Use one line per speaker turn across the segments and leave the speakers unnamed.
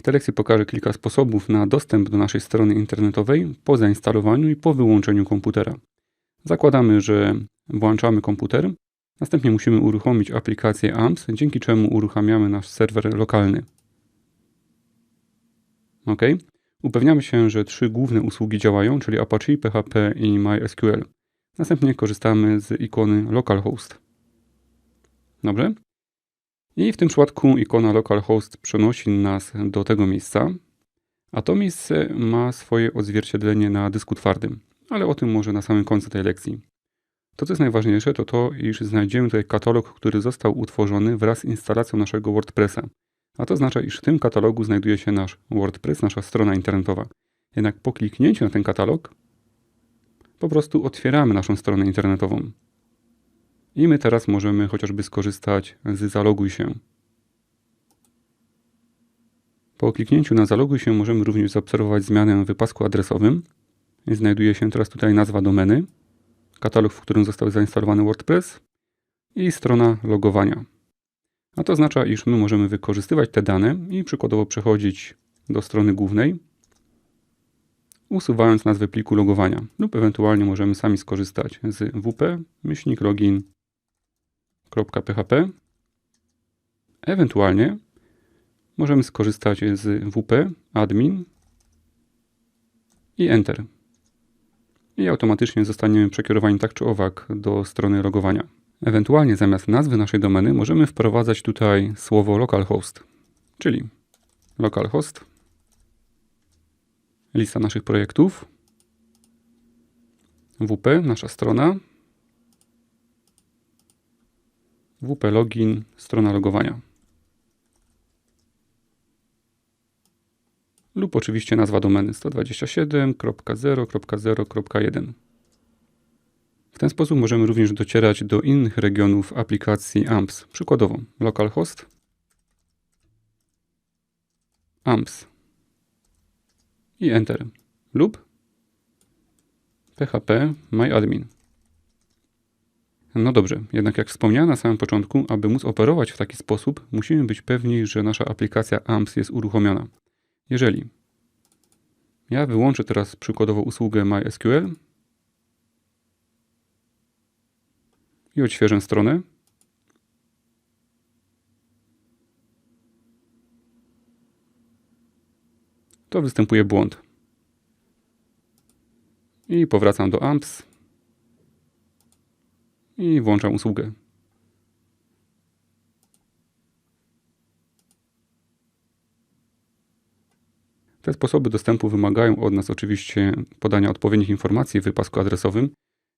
W tej lekcji pokażę kilka sposobów na dostęp do naszej strony internetowej po zainstalowaniu i po wyłączeniu komputera. Zakładamy, że włączamy komputer, następnie musimy uruchomić aplikację AMPS, dzięki czemu uruchamiamy nasz serwer lokalny. OK. Upewniamy się, że trzy główne usługi działają, czyli Apache, PHP i MySQL. Następnie korzystamy z ikony localhost. Dobrze? I w tym przypadku ikona localhost przenosi nas do tego miejsca, a to miejsce ma swoje odzwierciedlenie na dysku twardym, ale o tym może na samym końcu tej lekcji. To, co jest najważniejsze, to to, iż znajdziemy tutaj katalog, który został utworzony wraz z instalacją naszego WordPressa. A to oznacza, iż w tym katalogu znajduje się nasz WordPress, nasza strona internetowa. Jednak po kliknięciu na ten katalog, po prostu otwieramy naszą stronę internetową. I my teraz możemy chociażby skorzystać z zaloguj się. Po kliknięciu na zaloguj się możemy również zaobserwować zmianę w pasku adresowym. Znajduje się teraz tutaj nazwa domeny, katalog, w którym został zainstalowany WordPress i strona logowania. A to oznacza, iż my możemy wykorzystywać te dane i przykładowo przechodzić do strony głównej, usuwając nazwę pliku logowania lub ewentualnie możemy sami skorzystać z wp-login.php. Ewentualnie możemy skorzystać z wp admin i enter. I automatycznie zostaniemy przekierowani tak czy owak do strony logowania. Ewentualnie zamiast nazwy naszej domeny możemy wprowadzać tutaj słowo localhost, czyli localhost, lista naszych projektów, WP, nasza strona, WP login, strona logowania. Lub oczywiście nazwa domeny 127.0.0.1. W ten sposób możemy również docierać do innych regionów aplikacji AMPS, przykładowo localhost, AMPS i Enter lub php myadmin. No dobrze, jednak jak wspomniałem na samym początku, aby móc operować w taki sposób, musimy być pewni, że nasza aplikacja AMPS jest uruchomiona. Jeżeli ja wyłączę teraz przykładowo usługę MySQL i odświeżę stronę, to występuje błąd. I powracam do AMPS i włączam usługę. Te sposoby dostępu wymagają od nas oczywiście podania odpowiednich informacji w wypasku adresowym.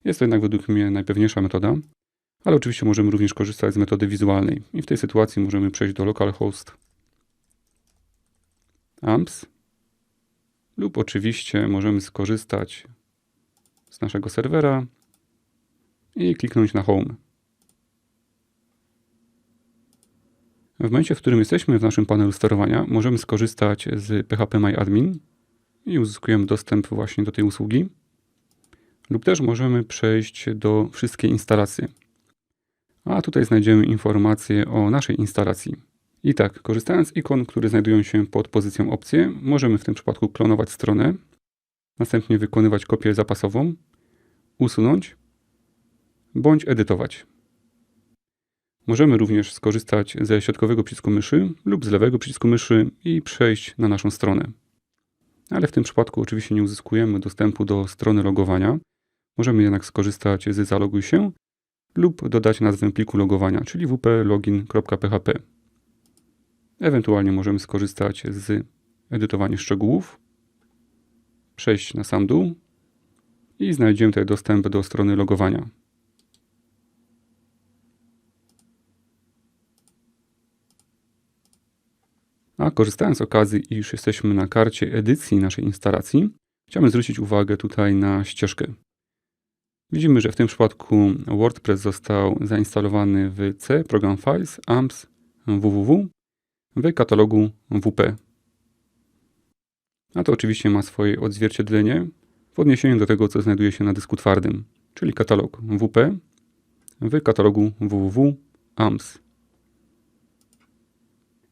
Jest to jednak według mnie najpewniejsza metoda, ale oczywiście możemy również korzystać z metody wizualnej i w tej sytuacji możemy przejść do localhost amps lub oczywiście możemy skorzystać z naszego serwera i kliknąć na Home. W momencie, w którym jesteśmy w naszym panelu sterowania, możemy skorzystać z PHP MyAdmin i uzyskujemy dostęp właśnie do tej usługi. Lub też możemy przejść do wszystkie instalacje. A tutaj znajdziemy informacje o naszej instalacji. I tak, korzystając z ikon, które znajdują się pod pozycją opcje, możemy w tym przypadku klonować stronę, następnie wykonywać kopię zapasową, usunąć bądź edytować. Możemy również skorzystać ze środkowego przycisku myszy lub z lewego przycisku myszy i przejść na naszą stronę. Ale w tym przypadku oczywiście nie uzyskujemy dostępu do strony logowania. Możemy jednak skorzystać z zaloguj się lub dodać nazwę pliku logowania, czyli wp-login.php. Ewentualnie możemy skorzystać z edytowania szczegółów, przejść na sam dół i znajdziemy tutaj dostęp do strony logowania. A korzystając z okazji, iż jesteśmy na karcie edycji naszej instalacji, chciałbym zwrócić uwagę tutaj na ścieżkę. Widzimy, że w tym przypadku WordPress został zainstalowany w C, Program Files, AMPS, www w katalogu WP. A to oczywiście ma swoje odzwierciedlenie w odniesieniu do tego, co znajduje się na dysku twardym, czyli katalog WP w katalogu www AMS.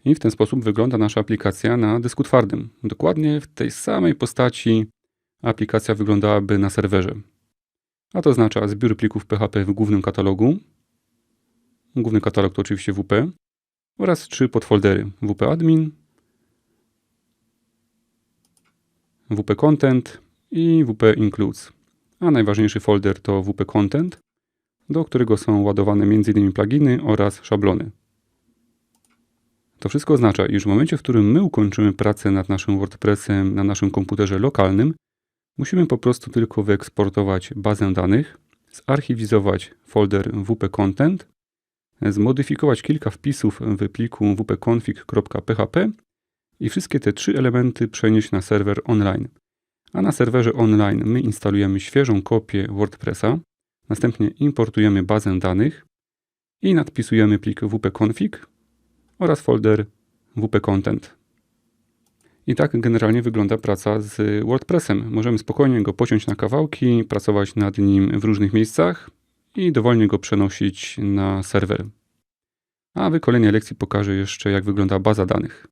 I w ten sposób wygląda nasza aplikacja na dysku twardym. Dokładnie w tej samej postaci aplikacja wyglądałaby na serwerze. A to oznacza zbiór plików PHP w głównym katalogu. Główny katalog to oczywiście WP oraz trzy podfoldery WP Admin, WP Content i WP Includes. A najważniejszy folder to WP Content, do którego są ładowane m.in. pluginy oraz szablony. To wszystko oznacza, iż w momencie, w którym my ukończymy pracę nad naszym WordPressem na naszym komputerze lokalnym, musimy po prostu tylko wyeksportować bazę danych, zarchiwizować folder WP Content, zmodyfikować kilka wpisów w pliku wp-config.php i wszystkie te trzy elementy przenieść na serwer online. A na serwerze online my instalujemy świeżą kopię WordPressa, następnie importujemy bazę danych i nadpisujemy plik wp-config oraz folder wp-content. I tak generalnie wygląda praca z WordPressem. Możemy spokojnie go pociąć na kawałki, pracować nad nim w różnych miejscach i dowolnie go przenosić na serwer. A w kolejnej lekcji pokażę jeszcze, jak wygląda baza danych.